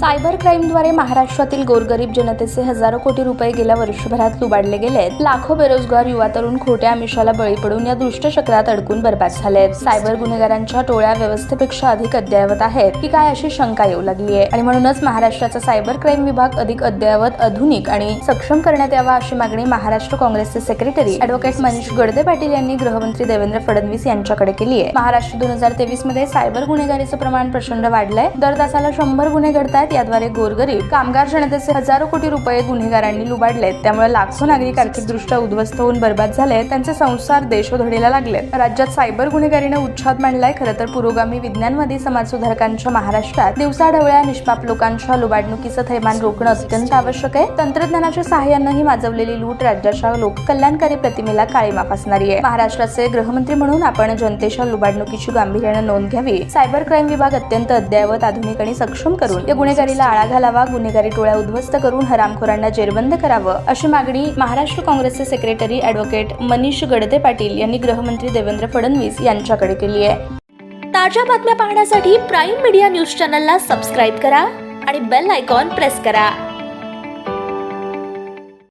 Cyber क्राईमद्वारे महाराष्ट्रातील गोरगरीब जनतेचे हजारो कोटी रुपये गेल्या वर्षभरात लुबाडले गेलेत. लाखो बेरोजगार युवा तरुण खोट्या आमिषाला बळी पडून या दुष्ट चक्रात अडकून झाले झालेत. सायबर गुन्हेगारांच्या टोळ्या व्यवस्थेपेक्षा अधिक अद्ययावत आहेत. की काय अशी शंका येऊ लागली आहे? आणि म्हणूनच महाराष्ट्राचा सायबर क्राईम विभाग अधिक अद्ययावत आधुनिक आणि सक्षम करण्यात यावा अशी मागणी महाराष्ट्र काँग्रेसचे सेक्रेटरी अॅडव्होकेट मनीष गडदे पाटील यांनी गृहमंत्री देवेंद्र फडणवीस यांच्याकडे केली आहे. महाराष्ट्र दोन हजार तेवीसमध्ये सायबर गुन्हेगारीचं प्रमाण प्रचंड वाढलंय. दर तासाला शंभर गुन्हे घडतात घडतायत याद्वारे गोरगरीब कामगार जनतेचे हजारो कोटी रुपये गुन्हेगारांनी लुबाडलेत त्यामुळे लाखो नागरिक आर्थिकदृष्ट्या उद्ध्वस्त होऊन बर्बाद झाले त्यांचे संसार देशोधडीला लागले राज्यात सायबर गुन्हेगारीने उच्छाद मांडलाय. खरं तर पुरोगामी विज्ञानवादी समाजसुधारकांच्या महाराष्ट्रात दिवसाढवळ्या निष्पाप लोकांच्या लुबाडणुकीचं थैमान रोखणं अत्यंत आवश्यक आहे. तंत्रज्ञानाच्या सहाय्यानं ही माजवलेली लूट राज्याच्या लोककल्याणकारी प्रतिमेला काळीमा फासणारी आहे. महाराष्ट्राचे गृहमंत्री म्हणून आपण जनतेच्या लुबाडणुकीची गांभीर्यानं नोंद घ्यावी. सायबर क्राईम विभाग अत्यंत अद्ययावत आधुनिक आणि सक्षम करून या गुन्हेगारीला आळा घालावा गुन्हेगारी टोळ्या उद्ध्वस्त करून हरामखोरांना जेरबंद करावं अशी मागणी महाराष्ट्र काँग्रेसचे सेक्रेटरी अॅडव्होकेट मनीष गडदे पाटील यांनी गृहमंत्री देवेंद्र फडणवीस यांच्याकडे केली आहे. ताज्या बातम्या पाहण्यासाठी प्राईम मीडिया न्यूज चॅनलला सबस्क्राईब करा आणि बेल आयकॉन प्रेस करा.